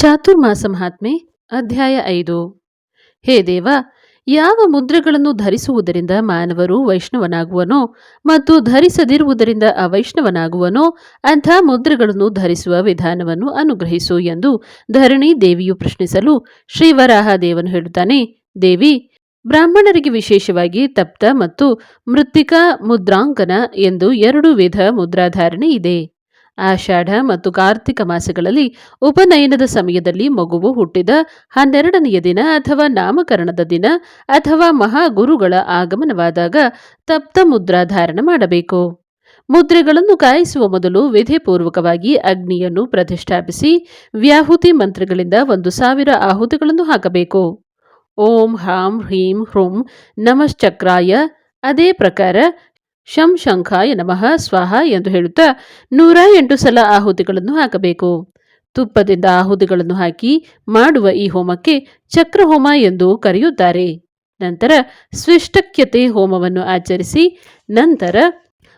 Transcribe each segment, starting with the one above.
ಚಾತುರ್ಮಾಸ ಮಹಾತ್ಮೆ, ಅಧ್ಯಾಯ ಐದು. ಹೇ ದೇವ, ಯಾವ ಮುದ್ರೆಗಳನ್ನು ಧರಿಸುವುದರಿಂದ ಮಾನವರು ವೈಷ್ಣವನಾಗುವನೋ ಮತ್ತು ಧರಿಸದಿರುವುದರಿಂದ ಅವೈಷ್ಣವನಾಗುವನೋ, ಅಂಥ ಮುದ್ರೆಗಳನ್ನು ಧರಿಸುವ ವಿಧಾನವನ್ನು ಅನುಗ್ರಹಿಸು ಎಂದು ಧರಣಿ ದೇವಿಯು ಪ್ರಶ್ನಿಸಲು ಶ್ರೀವರಾಹ ದೇವನು ಹೇಳುತ್ತಾನೆ, ದೇವಿ, ಬ್ರಾಹ್ಮಣರಿಗೆ ವಿಶೇಷವಾಗಿ ತಪ್ತ ಮತ್ತು ಮೃತ್ತಿಕಾ ಮುದ್ರಾಂಕನ ಎಂದು ಎರಡು ವಿಧ ಮುದ್ರಾಧಾರಣೆ ಇದೆ. ಆಷಾಢ ಮತ್ತು ಕಾರ್ತಿಕ ಮಾಸಗಳಲ್ಲಿ ಉಪನಯನದ ಸಮಯದಲ್ಲಿ ಮಗುವು ಹುಟ್ಟಿದ ಹನ್ನೆರಡನೆಯ ದಿನ ಅಥವಾ ನಾಮಕರಣದ ದಿನ ಅಥವಾ ಮಹಾಗುರುಗಳ ಆಗಮನವಾದಾಗ ತಪ್ತ ಮುದ್ರಾ ಧಾರಣ ಮಾಡಬೇಕು. ಮುದ್ರೆಗಳನ್ನು ಕಾಯಿಸುವ ಮೊದಲು ವಿಧಿಪೂರ್ವಕವಾಗಿ ಅಗ್ನಿಯನ್ನು ಪ್ರತಿಷ್ಠಾಪಿಸಿ ವ್ಯಾಹುತಿ ಮಂತ್ರಗಳಿಂದ ಒಂದು ಸಾವಿರ ಆಹುತಿಗಳನ್ನು ಹಾಕಬೇಕು. ಓಂ ಹಾಂ ಹ್ರೀಂ ಹ್ರೂಂ ನಮಶ್ಚಕ್ರಾಯ ಅದೇ ಪ್ರಕಾರ ಶಂ ಶಂಖಾಯ ನಮಃ, ಸ್ವಾಹ ಎಂದು ಹೇಳುತ್ತಾ ನೂರ ಎಂಟು ಸಲ ಆಹುತಿಗಳನ್ನು ಹಾಕಬೇಕು. ತುಪ್ಪದಿಂದ ಆಹುತಿಗಳನ್ನು ಹಾಕಿ ಮಾಡುವ ಈ ಹೋಮಕ್ಕೆ ಚಕ್ರಹೋಮ ಎಂದು ಕರೆಯುತ್ತಾರೆ. ನಂತರ ಸ್ವಿಷ್ಟಕ್ಯತೆ ಹೋಮವನ್ನು ಆಚರಿಸಿ ನಂತರ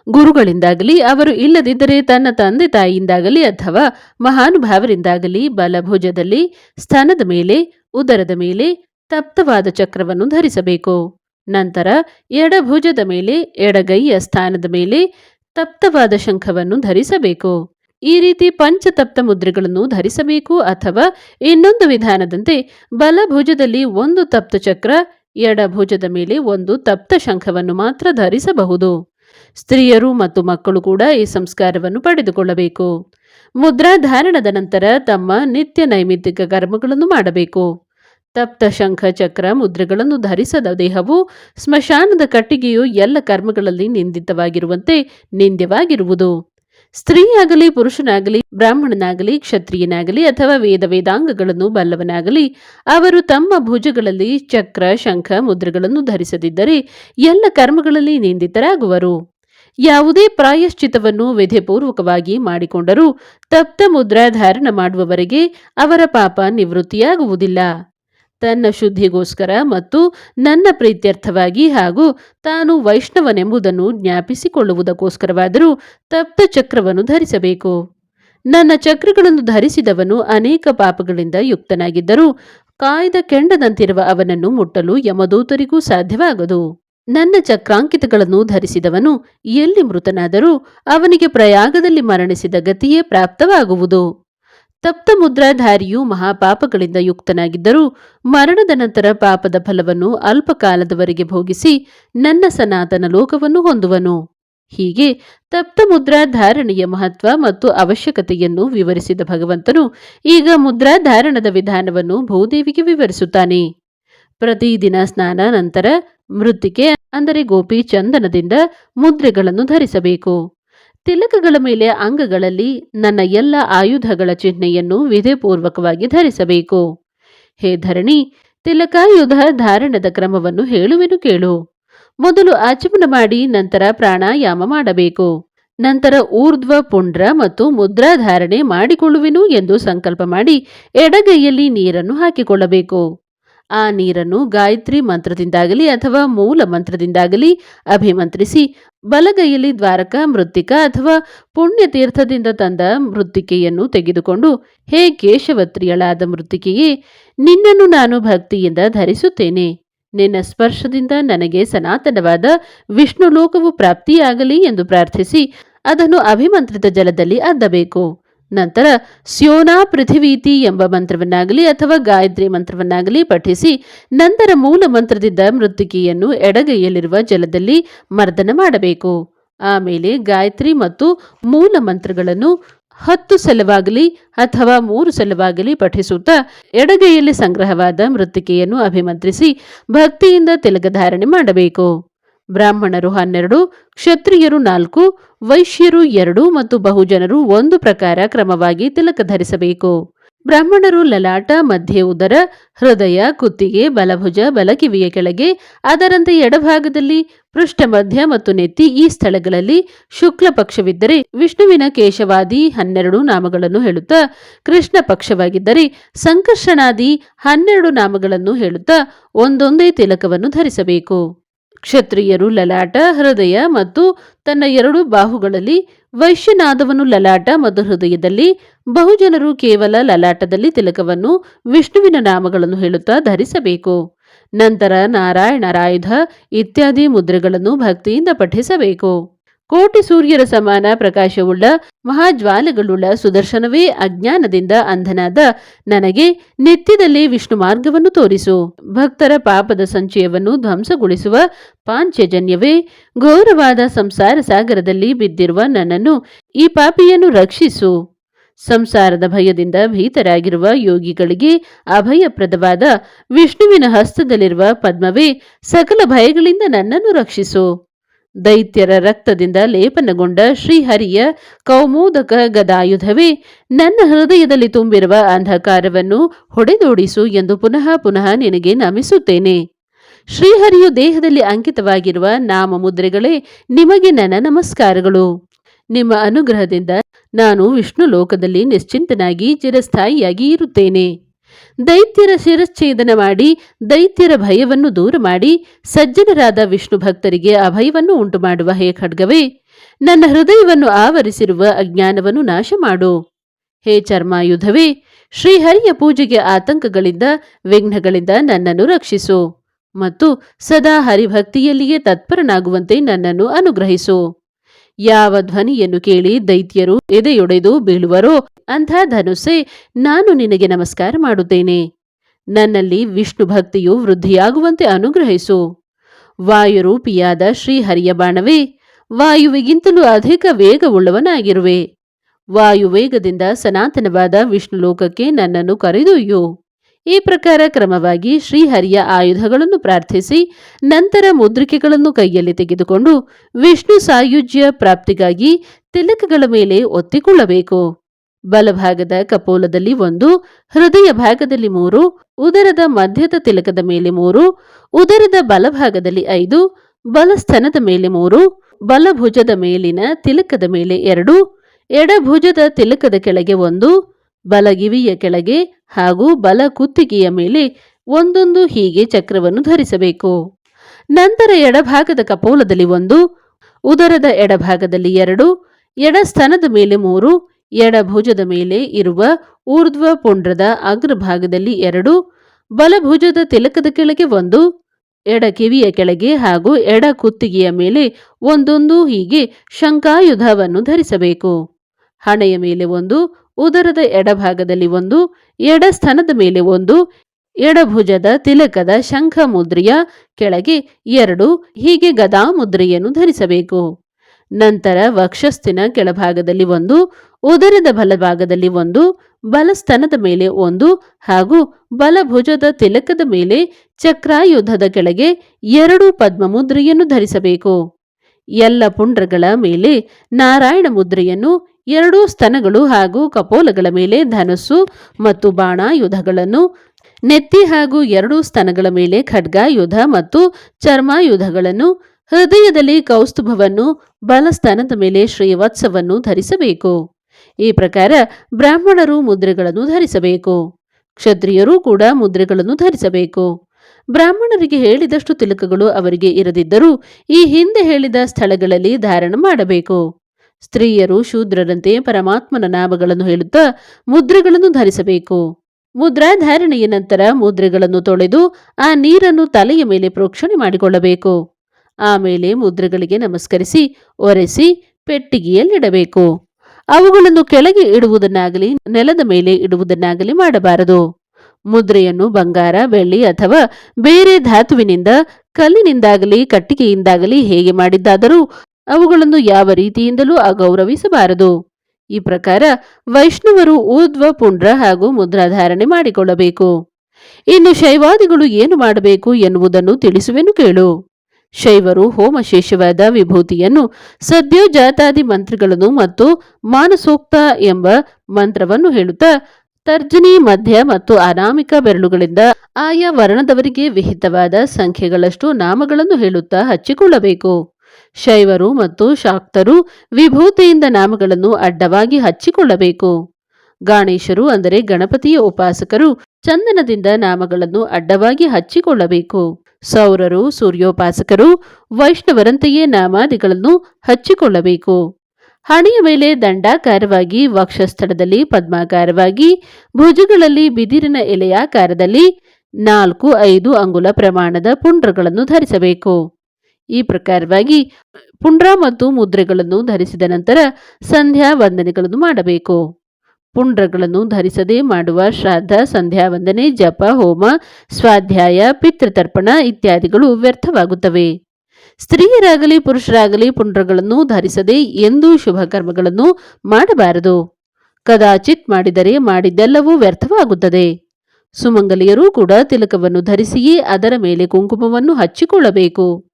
ಗುರುಗಳಿಂದಾಗಲಿ, ಅವರು ಇಲ್ಲದಿದ್ದರೆ ತನ್ನ ತಂದೆ ತಾಯಿಯಿಂದಾಗಲಿ ಅಥವಾ ಮಹಾನುಭಾವರಿಂದಾಗಲಿ, ಬಲಭುಜದಲ್ಲಿ ಸ್ತನದ ಮೇಲೆ, ಉದರದ ಮೇಲೆ ತಪ್ತವಾದ ಚಕ್ರವನ್ನು ಧರಿಸಬೇಕು. ನಂತರ ಎಡಭುಜದ ಮೇಲೆ, ಎಡಗೈಯ ಸ್ಥಾನದ ಮೇಲೆ ತಪ್ತವಾದ ಶಂಖವನ್ನು ಧರಿಸಬೇಕು. ಈ ರೀತಿ ಪಂಚತಪ್ತ ಮುದ್ರೆಗಳನ್ನು ಧರಿಸಬೇಕು ಅಥವಾ ಇನ್ನೊಂದು ವಿಧಾನದಂತೆ ಬಲಭುಜದಲ್ಲಿ ಒಂದು ತಪ್ತ ಚಕ್ರ, ಎಡಭುಜದ ಮೇಲೆ ಒಂದು ತಪ್ತ ಶಂಖವನ್ನು ಮಾತ್ರ ಧರಿಸಬಹುದು. ಸ್ತ್ರೀಯರು ಮತ್ತು ಮಕ್ಕಳು ಕೂಡ ಈ ಸಂಸ್ಕಾರವನ್ನು ಪಡೆದುಕೊಳ್ಳಬೇಕು. ಮುದ್ರಾ ಧಾರಣದ ನಂತರ ತಮ್ಮ ನಿತ್ಯ ನೈಮಿತ್ತಿಕ ಕರ್ಮಗಳನ್ನು ಮಾಡಬೇಕು. ತಪ್ತ ಶಂಖ ಚಕ್ರ ಮುದ್ರೆಗಳನ್ನು ಧರಿಸದ ದೇಹವು ಸ್ಮಶಾನದ ಕಟ್ಟಿಗೆಯು ಎಲ್ಲ ಕರ್ಮಗಳಲ್ಲಿ ನಿಂದಿತವಾಗಿರುವಂತೆ ನಿಂದ್ಯವಾಗಿರುವುದು. ಸ್ತ್ರೀಯಾಗಲಿ, ಪುರುಷನಾಗಲಿ, ಬ್ರಾಹ್ಮಣನಾಗಲಿ, ಕ್ಷತ್ರಿಯನಾಗಲಿ ಅಥವಾ ವೇದ ವೇದಾಂಗಗಳನ್ನು ಬಲ್ಲವನಾಗಲಿ, ಅವರು ತಮ್ಮ ಭುಜಗಳಲ್ಲಿ ಚಕ್ರ, ಶಂಖ, ಮುದ್ರೆಗಳನ್ನು ಧರಿಸದಿದ್ದರೆ ಎಲ್ಲ ಕರ್ಮಗಳಲ್ಲಿ ನಿಂದಿತರಾಗುವರು. ಯಾವುದೇ ಪ್ರಾಯಶ್ಚಿತವನ್ನು ವಿಧಿಪೂರ್ವಕವಾಗಿ ಮಾಡಿಕೊಂಡರೂ ತಪ್ತ ಮುದ್ರಾ ಧಾರಣ ಮಾಡುವವರೆಗೆ ಅವರ ಪಾಪ ನಿವೃತ್ತಿಯಾಗುವುದಿಲ್ಲ. ತನ್ನ ಶುದ್ಧಿಗೋಸ್ಕರ ಮತ್ತು ನನ್ನ ಪ್ರೀತ್ಯರ್ಥವಾಗಿ ಹಾಗೂ ತಾನು ವೈಷ್ಣವನೆಂಬುದನ್ನು ಜ್ಞಾಪಿಸಿಕೊಳ್ಳುವುದಕ್ಕೋಸ್ಕರವಾದರೂ ತಪ್ತ ಚಕ್ರವನ್ನು ಧರಿಸಬೇಕು. ನನ್ನ ಚಕ್ರಗಳನ್ನು ಧರಿಸಿದವನು ಅನೇಕ ಪಾಪಗಳಿಂದ ಯುಕ್ತನಾಗಿದ್ದರೂ ಕಾಯ್ದ ಕೆಂಡದಂತಿರುವ ಅವನನ್ನು ಮುಟ್ಟಲು ಯಮದೂತರಿಗೂ ಸಾಧ್ಯವಾಗದು. ನನ್ನ ಚಕ್ರಾಂಕಿತಗಳನ್ನು ಧರಿಸಿದವನು ಎಲ್ಲಿ ಮೃತನಾದರೂ ಅವನಿಗೆ ಪ್ರಯಾಗದಲ್ಲಿ ಮರಣಿಸಿದ ಗತಿಯೇ ಪ್ರಾಪ್ತವಾಗುವುದು. ತಪ್ತ ಮುದ್ರಾಧಾರಿಯು ಮಹಾಪಾಪಗಳಿಂದ ಯುಕ್ತನಾಗಿದ್ದರೂ ಮರಣದ ನಂತರ ಪಾಪದ ಫಲವನ್ನು ಅಲ್ಪಕಾಲದವರೆಗೆ ಭೋಗಿಸಿ ನನ್ನ ಸನಾತನ ಲೋಕವನ್ನು ಹೊಂದುವನು. ಹೀಗೆ ತಪ್ತ ಮುದ್ರಾಧಾರಣೆಯ ಮಹತ್ವ ಮತ್ತು ಅವಶ್ಯಕತೆಯನ್ನು ವಿವರಿಸಿದ ಭಗವಂತನು ಈಗ ಮುದ್ರಾಧಾರಣದ ವಿಧಾನವನ್ನು ಭೂದೇವಿಗೆ ವಿವರಿಸುತ್ತಾನೆ. ಪ್ರತಿದಿನ ಸ್ನಾನ ನಂತರ ಮೃತ್ತಿಕೆ ಅಂದರೆ ಗೋಪಿ ಚಂದನದಿಂದ ಮುದ್ರೆಗಳನ್ನು ಧರಿಸಬೇಕು. ತಿಲಕಗಳ ಮೇಲೆ ಅಂಗಗಳಲ್ಲಿ ನನ್ನ ಎಲ್ಲ ಆಯುಧಗಳ ಚಿಹ್ನೆಯನ್ನು ವಿಧಿಪೂರ್ವಕವಾಗಿ ಧರಿಸಬೇಕು. ಹೇ ಧರಣಿ, ತಿಲಕಾಯುಧ ಧಾರಣದ ಕ್ರಮವನ್ನು ಹೇಳುವೆನು ಕೇಳು. ಮೊದಲು ಆಚಮನ ಮಾಡಿ ನಂತರ ಪ್ರಾಣಾಯಾಮ ಮಾಡಬೇಕು. ನಂತರ ಊರ್ಧ್ವ, ಪುಂಡ್ರ ಮತ್ತು ಮುದ್ರಾಧಾರಣೆ ಮಾಡಿಕೊಳ್ಳುವೆನು ಎಂದು ಸಂಕಲ್ಪ ಮಾಡಿ ಎಡಗೈಯಲ್ಲಿ ನೀರನ್ನು ಹಾಕಿಕೊಳ್ಳಬೇಕು. ಆ ನೀರನ್ನು ಗಾಯತ್ರಿ ಮಂತ್ರದಿಂದಾಗಲಿ ಅಥವಾ ಮೂಲ ಮಂತ್ರದಿಂದಾಗಲಿ ಅಭಿಮಂತ್ರಿಸಿ, ಬಲಗೈಯಲ್ಲಿ ದ್ವಾರಕ, ಮೃತ್ತಿಕ ಅಥವಾ ಪುಣ್ಯ ತೀರ್ಥದಿಂದ ತಂದ ಮೃತ್ತಿಕೆಯನ್ನು ತೆಗೆದುಕೊಂಡು, ಹೇ ಕೇಶವತ್ರಿಯಳಾದ ಮೃತ್ತಿಕೆಯೇ, ನಿನ್ನನ್ನು ನಾನು ಭಕ್ತಿಯಿಂದ ಧರಿಸುತ್ತೇನೆ. ನಿನ್ನ ಸ್ಪರ್ಶದಿಂದ ನನಗೆ ಸನಾತನವಾದ ವಿಷ್ಣು ಲೋಕವು ಪ್ರಾಪ್ತಿಯಾಗಲಿ ಎಂದು ಪ್ರಾರ್ಥಿಸಿ, ಅದನ್ನು ಅಭಿಮಂತ್ರಿತ ಜಲದಲ್ಲಿ ಅದ್ದಬೇಕು. ನಂತರ ಸ್ಯೋನಾ ಪೃಥಿವೀತಿ ಎಂಬ ಮಂತ್ರವನ್ನಾಗಲಿ ಅಥವಾ ಗಾಯತ್ರಿ ಮಂತ್ರವನ್ನಾಗಲಿ ಪಠಿಸಿ ನಂತರ ಮೂಲ ಮಂತ್ರದಿಂದ ಮೃತ್ತಿಕೆಯನ್ನು ಎಡಗೈಯಲ್ಲಿರುವ ಜಲದಲ್ಲಿ ಮರ್ದನ ಮಾಡಬೇಕು. ಆಮೇಲೆ ಗಾಯತ್ರಿ ಮತ್ತು ಮೂಲ ಮಂತ್ರಗಳನ್ನು ಹತ್ತು ಸಲವಾಗಲಿ ಅಥವಾ ಮೂರು ಸಲವಾಗಲಿ ಪಠಿಸುತ್ತಾ ಎಡಗೈಯಲ್ಲಿ ಸಂಗ್ರಹವಾದ ಮೃತ್ತಿಕೆಯನ್ನು ಅಭಿಮಂತ್ರಿಸಿ ಭಕ್ತಿಯಿಂದ ತಿಲಕಧಾರಣೆ ಮಾಡಬೇಕು. ಬ್ರಾಹ್ಮಣರು ಹನ್ನೆರಡು, ಕ್ಷತ್ರಿಯರು ನಾಲ್ಕು, ವೈಶ್ಯರು ಎರಡು ಮತ್ತು ಬಹುಜನರು ಒಂದು ಪ್ರಕಾರ ಕ್ರಮವಾಗಿ ತಿಲಕ ಧರಿಸಬೇಕು. ಬ್ರಾಹ್ಮಣರು ಲಲಾಟ, ಮಧ್ಯೆ ಉದರ, ಹೃದಯ, ಕುತ್ತಿಗೆ, ಬಲಭುಜ, ಬಲಕಿವಿಯ ಕೆಳಗೆ, ಅದರಂತೆ ಎಡಭಾಗದಲ್ಲಿ ಪೃಷ್ಠ ಮಧ್ಯ ಮತ್ತು ನೆತ್ತಿ ಈ ಸ್ಥಳಗಳಲ್ಲಿ ಶುಕ್ಲ ಪಕ್ಷವಿದ್ದರೆ ವಿಷ್ಣುವಿನ ಕೇಶವಾದಿ ಹನ್ನೆರಡು ನಾಮಗಳನ್ನು ಹೇಳುತ್ತಾ, ಕೃಷ್ಣ ಪಕ್ಷವಾಗಿದ್ದರೆ ಸಂಕರ್ಷಣಾದಿ ಹನ್ನೆರಡು ನಾಮಗಳನ್ನು ಹೇಳುತ್ತಾ ಒಂದೊಂದೇ ತಿಲಕವನ್ನು ಧರಿಸಬೇಕು. ಕ್ಷತ್ರಿಯರು ಲಲಾಟ, ಹೃದಯ ಮತ್ತು ತನ್ನ ಎರಡು ಬಾಹುಗಳಲ್ಲಿ ವೈಶ್ಯನಾದವನು ಲಲಾಟ ಮತ್ತು ಹೃದಯದಲ್ಲಿ ಬಹುಜನರು ಕೇವಲ ಲಲಾಟದಲ್ಲಿ ತಿಲಕವನ್ನು ವಿಷ್ಣುವಿನ ನಾಮಗಳನ್ನು ಹೇಳುತ್ತಾ ಧರಿಸಬೇಕು. ನಂತರ ನಾರಾಯಣರಾಯುಧ ಇತ್ಯಾದಿ ಮುದ್ರೆಗಳನ್ನು ಭಕ್ತಿಯಿಂದ ಪಠಿಸಬೇಕು. ಕೋಟಿ ಸೂರ್ಯರ ಸಮಾನ ಪ್ರಕಾಶವುಳ್ಳ ಮಹಾಜ್ವಾಲಗಳುಳ್ಳ ಸುದರ್ಶನವೇ ಅಜ್ಞಾನದಿಂದ ಅಂಧನಾದ ನನಗೆ ನಿತ್ಯದಲ್ಲಿ ವಿಷ್ಣು ಮಾರ್ಗವನ್ನು ತೋರಿಸು. ಭಕ್ತರ ಪಾಪದ ಸಂಚಯವನ್ನು ಧ್ವಂಸಗೊಳಿಸುವ ಪಾಂಚಜನ್ಯವೇ ಘೋರವಾದ ಸಂಸಾರ ಸಾಗರದಲ್ಲಿ ಬಿದ್ದಿರುವ ನನ್ನನ್ನು ಈ ಪಾಪಿಯನ್ನು ರಕ್ಷಿಸು. ಸಂಸಾರದ ಭಯದಿಂದ ಭೀತರಾಗಿರುವ ಯೋಗಿಗಳಿಗೆ ಅಭಯಪ್ರದವಾದ ವಿಷ್ಣುವಿನ ಹಸ್ತದಲ್ಲಿರುವ ಪದ್ಮವೇ ಸಕಲ ಭಯಗಳಿಂದ ನನ್ನನ್ನು ರಕ್ಷಿಸು. ದೈತ್ಯರ ರಕ್ತದಿಂದ ಲೇಪನಗೊಂಡ ಶ್ರೀಹರಿಯ ಕೌಮೋದಕ ಗದಾಯುಧವೇ, ನನ್ನ ಹೃದಯದಲ್ಲಿ ತುಂಬಿರುವ ಅಂಧಕಾರವನ್ನು ಹೊಡೆದೋಡಿಸು ಎಂದು ಪುನಃ ಪುನಃ ನಿನಗೆ ನಮಿಸುತ್ತೇನೆ. ಶ್ರೀಹರಿಯು ದೇಹದಲ್ಲಿ ಅಂಕಿತವಾಗಿರುವ ನಾಮ ಮುದ್ರೆಗಳೇ ನಿಮಗೆ ನನ್ನ ನಮಸ್ಕಾರಗಳು. ನಿಮ್ಮ ಅನುಗ್ರಹದಿಂದ ನಾನು ವಿಷ್ಣು ಲೋಕದಲ್ಲಿ ನಿಶ್ಚಿಂತನಾಗಿ ಚಿರಸ್ಥಾಯಿಯಾಗಿ ಇರುತ್ತೇನೆ. ದೈತ್ಯರ ಶಿರಚ್ಛೇದನ ಮಾಡಿ, ದೈತ್ಯರ ಭಯವನ್ನು ದೂರ ಮಾಡಿ, ಸಜ್ಜನರಾದ ವಿಷ್ಣು ಭಕ್ತರಿಗೆ ಅಭಯವನ್ನು ಉಂಟು ಮಾಡುವ ಹೇ ಖಡ್ಗವೇ, ನನ್ನ ಹೃದಯವನ್ನು ಆವರಿಸಿರುವ ಅಜ್ಞಾನವನ್ನು ನಾಶ ಮಾಡು. ಹೇ ಚರ್ಮಾಯುಧವೇ, ಶ್ರೀಹರಿಯ ಪೂಜೆಗೆ ಆತಂಕಗಳಿಂದ, ವಿಘ್ನಗಳಿಂದ ನನ್ನನ್ನು ರಕ್ಷಿಸು ಮತ್ತು ಸದಾ ಹರಿಭಕ್ತಿಯಲ್ಲಿಯೇ ತತ್ಪರನಾಗುವಂತೆ ನನ್ನನ್ನು ಅನುಗ್ರಹಿಸು. ಯಾವ ಧ್ವನಿಯನ್ನು ಕೇಳಿ ದೈತ್ಯರು ಎದೆಯೊಡೆದು ಬೀಳುವರೋ ಅಂಥ ಧನುಸ್ಸೆ ನಾನು ನಿನಗೆ ನಮಸ್ಕಾರ ಮಾಡುತ್ತೇನೆ. ನನ್ನಲ್ಲಿ ವಿಷ್ಣು ಭಕ್ತಿಯು ವೃದ್ಧಿಯಾಗುವಂತೆ ಅನುಗ್ರಹಿಸು. ವಾಯುರೂಪಿಯಾದ ಶ್ರೀಹರಿಯ ಬಾಣವೇ, ವಾಯುವಿಗಿಂತಲೂ ಅಧಿಕ ವೇಗವುಳ್ಳವನಾಗಿರುವೆ. ವಾಯುವೇಗದಿಂದ ಸನಾತನವಾದ ವಿಷ್ಣು ಲೋಕಕ್ಕೆ ನನ್ನನ್ನು ಕರೆದೊಯ್ಯು. ಈ ಪ್ರಕಾರ ಕ್ರಮವಾಗಿ ಶ್ರೀಹರಿಯ ಆಯುಧಗಳನ್ನು ಪ್ರಾರ್ಥಿಸಿ, ನಂತರ ಮುದ್ರಿಕೆಗಳನ್ನು ಕೈಯಲ್ಲಿ ತೆಗೆದುಕೊಂಡು ವಿಷ್ಣು ಸಾಯುಜ್ಯ ಪ್ರಾಪ್ತಿಗಾಗಿ ತಿಲಕಗಳ ಮೇಲೆ ಒತ್ತಿಕೊಳ್ಳಬೇಕು. ಬಲಭಾಗದ ಕಪೋಲದಲ್ಲಿ ಒಂದು, ಹೃದಯ ಭಾಗದಲ್ಲಿ ಮೂರು, ಉದರದ ಮಧ್ಯದ ತಿಲಕದ ಮೇಲೆ ಮೂರು, ಉದರದ ಬಲಭಾಗದಲ್ಲಿ ಐದು, ಬಲಸ್ಥನದ ಮೇಲೆ ಮೂರು, ಬಲಭುಜದ ಮೇಲಿನ ತಿಲಕದ ಮೇಲೆ ಎರಡು, ಎಡಭುಜದ ತಿಲಕದ ಕೆಳಗೆ ಒಂದು ಬಲಗಿವಿಯ ಕೆಳಗೆ ಹಾಗೂ ಬಲ ಕುತ್ತಿಗೆಯ ಮೇಲೆ ಒಂದೊಂದು ಹೀಗೆ ಚಕ್ರವನ್ನು ಧರಿಸಬೇಕು. ನಂತರ ಎಡಭಾಗದ ಕಪೋಲದಲ್ಲಿ ಒಂದು, ಉದರದ ಎಡಭಾಗದಲ್ಲಿ ಎರಡು ಎಡಸ್ತನದ ಮೇಲೆ ಮೂರು, ಎಡಭುಜದ ಮೇಲೆ ಇರುವ ಊರ್ಧ್ವ ಪುಂಡ್ರದ ಅಗ್ರಭಾಗದಲ್ಲಿ ಎರಡು, ಬಲಭುಜದ ತಿಲಕದ ಕೆಳಗೆ ಒಂದು ಎಡ ಕಿವಿಯ ಕೆಳಗೆ ಹಾಗೂ ಎಡ ಕುತ್ತಿಗೆಯ ಮೇಲೆ ಒಂದೊಂದು ಹೀಗೆ ಶಂಕಾಯುಧವನ್ನು ಧರಿಸಬೇಕು. ಹಣೆಯ ಮೇಲೆ ಒಂದು ಉದರದ ಎಡಭಾಗದಲ್ಲಿ ಒಂದು, ಎಡಸ್ಥನದ ಮೇಲೆ ಒಂದು, ಎಡಭುಜದ ತಿಲಕದ ಶಂಖ ಮುದ್ರೆಯ ಕೆಳಗೆ ಎರಡು, ಹೀಗೆ ಗದಾ ಮುದ್ರೆಯನ್ನು ಧರಿಸಬೇಕು. ನಂತರ ವಕ್ಷಸ್ಥಿನ ಕೆಳಭಾಗದಲ್ಲಿ ಒಂದು, ಉದರದ ಬಲಭಾಗದಲ್ಲಿ ಒಂದು ಬಲಸ್ತನದ ಮೇಲೆ ಒಂದು ಹಾಗೂ ಬಲಭುಜದ ತಿಲಕದ ಮೇಲೆ ಚಕ್ರಾಯುಧದ ಕೆಳಗೆ ಎರಡು ಪದ್ಮ ಮುದ್ರೆಯನ್ನು ಧರಿಸಬೇಕು. ಎಲ್ಲ ಪುಂಡ್ರಗಳ ಮೇಲೆ ನಾರಾಯಣ ಮುದ್ರೆಯನ್ನು ಎರಡೂ ಸ್ತನಗಳು ಹಾಗೂ ಕಪೋಲಗಳ ಮೇಲೆ ಧನಸ್ಸು ಮತ್ತು ಬಾಣ ಬಾಣಾಯುಧಗಳನ್ನು, ನೆತ್ತಿ ಹಾಗೂ ಎರಡೂ ಸ್ತನಗಳ ಮೇಲೆ ಖಡ್ಗಾಯುಧ ಮತ್ತು ಚರ್ಮಾಯುಧಗಳನ್ನು, ಹೃದಯದಲ್ಲಿ ಕೌಸ್ತುಭವನ್ನು ಬಲಸ್ತನದ ಮೇಲೆ ಶ್ರೀವತ್ಸವನ್ನು ಧರಿಸಬೇಕು. ಈ ಪ್ರಕಾರ ಬ್ರಾಹ್ಮಣರು ಮುದ್ರೆಗಳನ್ನು ಧರಿಸಬೇಕು. ಕ್ಷತ್ರಿಯರೂ ಕೂಡ ಮುದ್ರೆಗಳನ್ನು ಧರಿಸಬೇಕು. ಬ್ರಾಹ್ಮಣರಿಗೆ ಹೇಳಿದಷ್ಟು ತಿಲಕಗಳು ಅವರಿಗೆ ಇರದಿದ್ದರೂ ಈ ಹಿಂದೆ ಹೇಳಿದ ಸ್ಥಳಗಳಲ್ಲಿ ಧಾರಣ ಮಾಡಬೇಕು. ಸ್ತ್ರೀಯರು ಶೂದ್ರರಂತೆ ಪರಮಾತ್ಮನ ನಾಮಗಳನ್ನು ಹೇಳುತ್ತಾ ಮುದ್ರೆಗಳನ್ನು ಧರಿಸಬೇಕು. ಮುದ್ರಾಧಾರಣೆಯ ನಂತರ ಮುದ್ರೆಗಳನ್ನು ತೊಳೆದು ಆ ನೀರನ್ನು ತಲೆಯ ಮೇಲೆ ಪ್ರೋಕ್ಷಣೆ ಮಾಡಿಕೊಳ್ಳಬೇಕು. ಆಮೇಲೆ ಮುದ್ರೆಗಳಿಗೆ ನಮಸ್ಕರಿಸಿ, ಒರೆಸಿ, ಪೆಟ್ಟಿಗೆಯಲ್ಲಿಡಬೇಕು. ಅವುಗಳನ್ನು ಕೆಳಗೆ ಇಡುವುದನ್ನಾಗಲಿ, ನೆಲದ ಮೇಲೆ ಇಡುವುದನ್ನಾಗಲಿ ಮಾಡಬಾರದು. ಮುದ್ರೆಯನ್ನು ಬಂಗಾರ, ಬೆಳ್ಳಿ ಅಥವಾ ಬೇರೆ ಧಾತುವಿನಿಂದ, ಕಲ್ಲಿನಿಂದಾಗಲಿ, ಕಟ್ಟಿಗೆಯಿಂದಾಗಲಿ ಹೇಗೆ ಮಾಡಿದ್ದಾದರೂ ಅವುಗಳನ್ನು ಯಾವ ರೀತಿಯಿಂದಲೂ ಅಗೌರವಿಸಬಾರದು. ಈ ಪ್ರಕಾರ ವೈಷ್ಣವರು ಊರ್ಧ್ವ, ಪುಂಡ್ರ ಹಾಗೂ ಮುದ್ರಾಧಾರಣೆ ಮಾಡಿಕೊಳ್ಳಬೇಕು. ಇನ್ನು ಶೈವಾದಿಗಳು ಏನು ಮಾಡಬೇಕು ಎನ್ನುವುದನ್ನು ತಿಳಿಸುವೆನು ಕೇಳು. ಶೈವರು ಹೋಮಶೇಷವಾದ ವಿಭೂತಿಯನ್ನು ಸದ್ಯೋಜಾತಾದಿ ಮಂತ್ರಗಳನ್ನು ಮತ್ತು ಮಾನಸೋಕ್ತ ಎಂಬ ಮಂತ್ರವನ್ನು ಹೇಳುತ್ತಾ, ತರ್ಜನಿ, ಮಧ್ಯ ಮತ್ತು ಅನಾಮಿಕ ಬೆರಳುಗಳಿಂದ ಆಯಾ ವರ್ಣದವರಿಗೆ ವಿಹಿತವಾದ ಸಂಖ್ಯೆಗಳಷ್ಟು ನಾಮಗಳನ್ನು ಹೇಳುತ್ತಾ ಹಚ್ಚಿಕೊಳ್ಳಬೇಕು. ಶೈವರು ಮತ್ತು ಶಾಕ್ತರು ವಿಭೂತಿಯಿಂದ ನಾಮಗಳನ್ನು ಅಡ್ಡವಾಗಿ ಹಚ್ಚಿಕೊಳ್ಳಬೇಕು. ಗಾಣೇಶರು ಅಂದರೆ ಗಣಪತಿಯ ಉಪಾಸಕರು ಚಂದನದಿಂದ ನಾಮಗಳನ್ನು ಅಡ್ಡವಾಗಿ ಹಚ್ಚಿಕೊಳ್ಳಬೇಕು. ಸೌರರು, ಸೂರ್ಯೋಪಾಸಕರು ವೈಷ್ಣವರಂತೆಯೇ ನಾಮಾದಿಗಳನ್ನು ಹಚ್ಚಿಕೊಳ್ಳಬೇಕು. ಹಣೆಯ ಮೇಲೆ ದಂಡಾಕಾರವಾಗಿ ವಕ್ಷಸ್ಥಳದಲ್ಲಿ ಪದ್ಮಾಕಾರವಾಗಿ, ಭುಜಗಳಲ್ಲಿ ಬಿದಿರಿನ ಎಲೆಯಾಕಾರದಲ್ಲಿ ನಾಲ್ಕು ಐದು ಅಂಗುಲ ಪ್ರಮಾಣದ ಪುಂಡ್ರಗಳನ್ನು ಧರಿಸಬೇಕು. ಈ ಪ್ರಕಾರವಾಗಿ ಪುಂಡ್ರ ಮತ್ತು ಮುದ್ರೆಗಳನ್ನು ಧರಿಸಿದ ನಂತರ ಸಂಧ್ಯಾ ವಂದನೆಗಳನ್ನು ಮಾಡಬೇಕು. ಪುಂಡ್ರಗಳನ್ನು ಧರಿಸದೆ ಮಾಡುವ ಶ್ರಾದ್ದ, ಸಂಧ್ಯಾ ವಂದನೆ, ಜಪ, ಹೋಮ, ಸ್ವಾಧ್ಯಾಯ, ಪಿತೃತರ್ಪಣ ಇತ್ಯಾದಿಗಳು ವ್ಯರ್ಥವಾಗುತ್ತವೆ. ಸ್ತ್ರೀಯರಾಗಲಿ ಪುರುಷರಾಗಲಿ ಪುಂಡ್ರಗಳನ್ನು ಧರಿಸದೆ ಎಂದೂ ಶುಭ ಕರ್ಮಗಳನ್ನು ಮಾಡಬಾರದು. ಕದಾಚಿತ್ ಮಾಡಿದರೆ ಮಾಡಿದ್ದೆಲ್ಲವೂ ವ್ಯರ್ಥವಾಗುತ್ತದೆ. ಸುಮಂಗಲಿಯರೂ ಕೂಡ ತಿಲಕವನ್ನು ಧರಿಸಿಯೇ ಅದರ ಮೇಲೆ ಕುಂಕುಮವನ್ನು ಹಚ್ಚಿಕೊಳ್ಳಬೇಕು.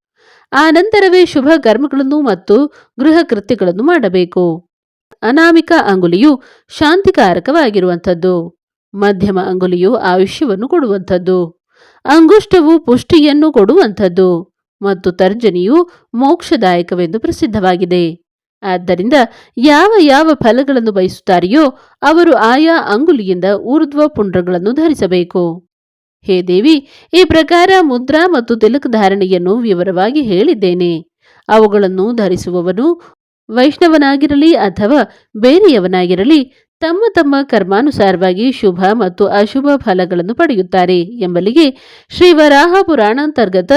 ಆ ನಂತರವೇ ಶುಭ ಕರ್ಮಗಳನ್ನು ಮತ್ತು ಗೃಹ ಕೃತ್ಯಗಳನ್ನು ಮಾಡಬೇಕು. ಅನಾಮಿಕ ಅಂಗುಲಿಯು ಶಾಂತಿಕಾರಕವಾಗಿರುವಂಥದ್ದು. ಮಧ್ಯಮ ಅಂಗುಲಿಯು ಆಯುಷ್ಯವನ್ನು ಕೊಡುವಂಥದ್ದು. ಅಂಗುಷ್ಟವು ಪುಷ್ಟಿಯನ್ನು ಕೊಡುವಂಥದ್ದು. ಮತ್ತು ತರ್ಜನಿಯು ಮೋಕ್ಷದಾಯಕವೆಂದು ಪ್ರಸಿದ್ಧವಾಗಿದೆ. ಆದ್ದರಿಂದ ಯಾವ ಯಾವ ಫಲಗಳನ್ನು ಬಯಸುತ್ತಾರೆಯೋ ಅವರು ಆಯಾ ಅಂಗುಲಿಯಿಂದ ಊರ್ಧ್ವ ಪುಂಡ್ರಗಳನ್ನು ಧರಿಸಬೇಕು. ಹೇ ದೇವಿ, ಈ ಪ್ರಕಾರ ಮುದ್ರಾ ಮತ್ತು ತಿಲಕ್ ಧಾರಣೆಯನ್ನು ವಿವರವಾಗಿ ಹೇಳಿದ್ದೇನೆ. ಅವುಗಳನ್ನು ಧರಿಸುವವನು ವೈಷ್ಣವನಾಗಿರಲಿ ಅಥವಾ ಬೇರೆಯವನಾಗಿರಲಿ, ತಮ್ಮ ತಮ್ಮ ಕರ್ಮಾನುಸಾರವಾಗಿ ಶುಭ ಮತ್ತು ಅಶುಭ ಫಲಗಳನ್ನು ಪಡೆಯುತ್ತಾರೆ ಎಂಬಲ್ಲಿಗೆ ಶ್ರೀ ವರಾಹ ಪುರಾಣಾಂತರ್ಗತ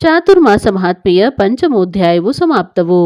ಚಾತುರ್ಮಾಸ ಮಹಾತ್ಮೆಯ ಪಂಚಮೋಧ್ಯಾಯವು ಸಮಾಪ್ತವು.